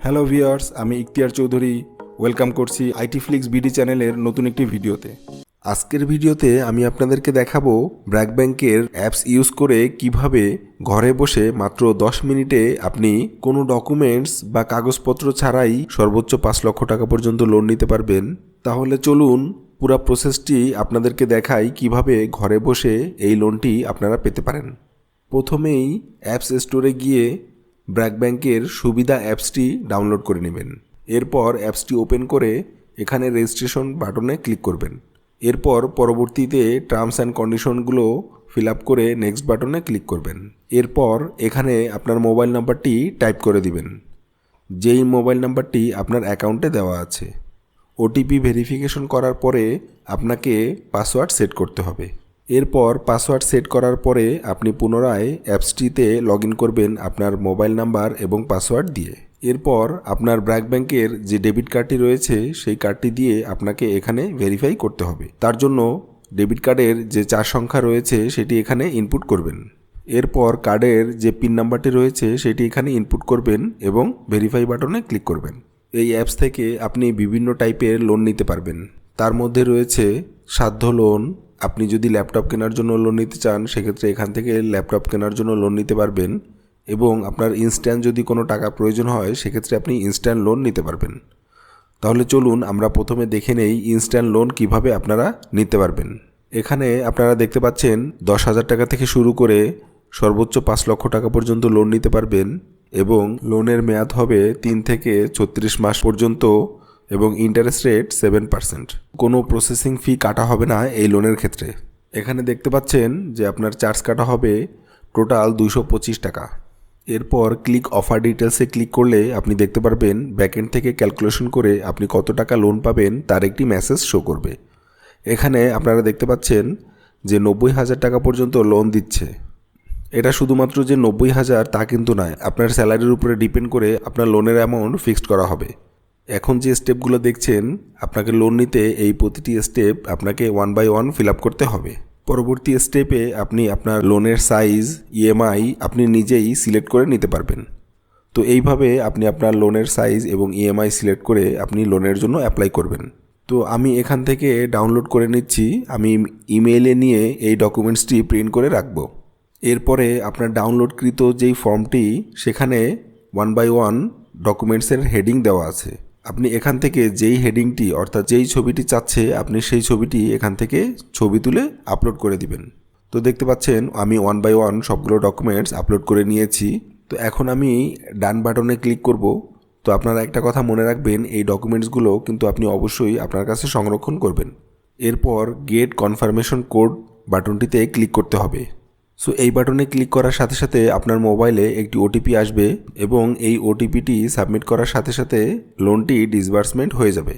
Hello viewers আমি Ikhtiar Chowdhury. Welcome করছি IT flicks BD চ্যানেলের নতুন একটি ভিডিওতে। আজকের ভিডিওতে আমি আপনাদেরকে দেখাবো ব্র্যাক ব্যাংকের অ্যাপস ইউজ করে কীভাবে ঘরে বসে মাত্র 10 মিনিটে আপনি কোনো ডকুমেন্টস বা কাগজপত্র ছাড়াই সর্বোচ্চ পাঁচ লক্ষ টাকা পর্যন্ত লোন নিতে পারবেন। তাহলে চলুন পুরো প্রসেসটি আপনাদেরকে দেখাই কীভাবে ঘরে বসে এই লোনটি আপনারা পেতে পারেন। প্রথমেই অ্যাপস স্টোরে গিয়ে ব্র্যাক ব্যাংকের সুবিধা অ্যাপসটি ডাউনলোড করে নেবেন। এরপর অ্যাপসটি ওপেন করে এখানে রেজিস্ট্রেশন বাটনে ক্লিক করবেন। এরপর পরবর্তীতে টার্মস অ্যান্ড কন্ডিশনগুলো ফিল আপ করে নেক্সট বাটনে ক্লিক করবেন। এরপর এখানে আপনার মোবাইল নাম্বারটি টাইপ করে দিবেন। যেই মোবাইল নাম্বারটি আপনার অ্যাকাউন্টে দেওয়া আছে। ওটিপি ভেরিফিকেশন করার পরে আপনাকে পাসওয়ার্ড সেট করতে হবে। এরপর পাসওয়ার্ড সেট করার পরে আপনি পুনরায় অ্যাপসটিতে লগ করবেন আপনার মোবাইল নাম্বার এবং পাসওয়ার্ড দিয়ে। এরপর আপনার ব্র্যাক ব্যাংকের যে ডেবিট কার্ডটি রয়েছে, সেই কার্ডটি দিয়ে আপনাকে এখানে ভেরিফাই করতে হবে। তার জন্য ডেবিট কার্ডের যে চার সংখ্যা রয়েছে, সেটি এখানে ইনপুট করবেন। এরপর কার্ডের যে পিন নাম্বারটি রয়েছে, সেটি এখানে ইনপুট করবেন এবং ভেরিফাই বাটনে ক্লিক করবেন। এই অ্যাপস থেকে আপনি বিভিন্ন টাইপের লোন নিতে পারবেন। তার মধ্যে রয়েছে সাধ্য লোন আপনি যদি ল্যাপটপ কেনার জন্য লোন নিতে চান, সেক্ষেত্রে এখান থেকে ল্যাপটপ কেনার জন্য লোন নিতে পারবেন এবং আপনার ইনস্ট্যান্ট যদি কোনো টাকা প্রয়োজন হয়, সেক্ষেত্রে আপনি ইনস্ট্যান্ট লোন নিতে পারবেন। তাহলে চলুন আমরা প্রথমে দেখে নেই ইনস্ট্যান্ট লোন কীভাবে আপনারা নিতে পারবেন। এখানে আপনারা দেখতে পাচ্ছেন দশ হাজার টাকা থেকে শুরু করে সর্বোচ্চ পাঁচ লক্ষ টাকা পর্যন্ত লোন নিতে পারবেন এবং লোনের মেয়াদ হবে তিন থেকে ছত্রিশ মাস পর্যন্ত। এবং ইন্টারেস্ট রেট সেভেন পার্সেন্ট কোনো প্রসেসিং ফি কাটা হবে না এই লোনের ক্ষেত্রে। এখানে দেখতে পাচ্ছেন যে আপনার চার্জ কাটা হবে টোটাল দুশো পঁচিশ টাকা। এরপর ক্লিক অফার ডিটেলসে ক্লিক করলে আপনি দেখতে পারবেন ব্যাকএন্ড থেকে ক্যালকুলেশন করে আপনি কত টাকা লোন পাবেন তার একটি মেসেজ শো করবে। এখানে আপনারা দেখতে পাচ্ছেন যে নব্বই হাজার টাকা পর্যন্ত লোন দিচ্ছে। এটা শুধুমাত্র যে নব্বই হাজার তা কিন্তু নয়, আপনার স্যালারির উপরে ডিপেন্ড করে আপনার লোনের অ্যামাউন্ট ফিক্সড করা হবে। এখন যে স্টেপগুলো দেখছেন, আপনাকে লোন নিতে এই প্রতিটি স্টেপ আপনাকে one by one fill up করতে হবে। পরবর্তী স্টেপে আপনি আপনার লোনের সাইজ ইএমআই আপনি নিজেই সিলেক্ট করে নিতে পারবেন। তো এইভাবে আপনি আপনার লোনের সাইজ এবং ইএমআই সিলেক্ট করে আপনি লোনের জন্য অ্যাপ্লাই করবেন। তো আমি এখান থেকে ডাউনলোড করে নিচ্ছি। আমি ইমেইলে নিয়ে এই ডকুমেন্টসটি প্রিন্ট করে রাখব। এরপরে আপনার ডাউনলোডকৃত যেই ফর্মটি সেখানে ওয়ান বাই ওয়ান ডকুমেন্টসের হেডিং দেওয়া আছে। আপনি এখান থেকে যেই হেডিংটি অর্থাৎ যেই ছবিটি চাচ্ছে, আপনি সেই ছবিটি এখান থেকে ছবি তুলে আপলোড করে দিবেন। তো দেখতে পাচ্ছেন, আমি ওয়ান বাই ওয়ান সবগুলো ডকুমেন্টস আপলোড করে নিয়েছি। তো এখন আমি ডান বাটনে ক্লিক করব। তো আপনারা একটা কথা মনে রাখবেন, এই ডকুমেন্টসগুলো কিন্তু আপনি অবশ্যই আপনার কাছে সংরক্ষণ করবেন। এরপর গেট কনফার্মেশন কোড বাটনটিতে ক্লিক করতে হবে। সো এই বাটনে ক্লিক করার সাথে সাথে আপনার মোবাইলে একটি ওটিপি আসবে এবং এই ওটিপিটি সাবমিট করার সাথে সাথে লোনটি ডিসবার্সমেন্ট হয়ে যাবে।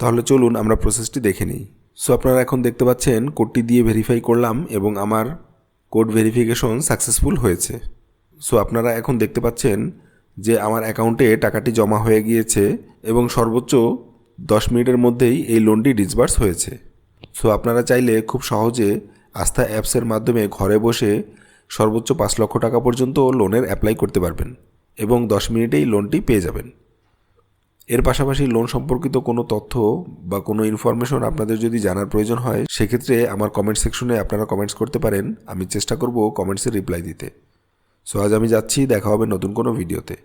তাহলে চলুন আমরা প্রসেসটি দেখে নিই। সো আপনারা এখন দেখতে পাচ্ছেন কোডটি দিয়ে ভেরিফাই করলাম এবং আমার কোড ভেরিফিকেশন সাকসেসফুল হয়েছে। সো আপনারা এখন দেখতে পাচ্ছেন যে আমার অ্যাকাউন্টে টাকাটি জমা হয়ে গিয়েছে এবং সর্বোচ্চ দশ মিনিটের মধ্যেই এই লোনটি ডিসবার্স হয়েছে। সো আপনারা চাইলে খুব সহজে আস্থা অ্যাপসের মাধ্যমে ঘরে বসে সর্বোচ্চ পাঁচ লক্ষ টাকা পর্যন্ত লোনের অ্যাপ্লাই করতে পারবেন এবং দশ মিনিটেই লোনটি পেয়ে যাবেন। এর পাশাপাশি লোন সম্পর্কিত কোনো তথ্য বা কোনো ইনফরমেশন আপনাদের যদি জানার প্রয়োজন হয়, সেক্ষেত্রে আমার কমেন্ট সেকশনে আপনারা কমেন্টস করতে পারেন। আমি চেষ্টা করব কমেন্টসের রিপ্লাই দিতে। সো আজ আমি যাচ্ছি, দেখা হবে নতুন কোনো ভিডিওতে।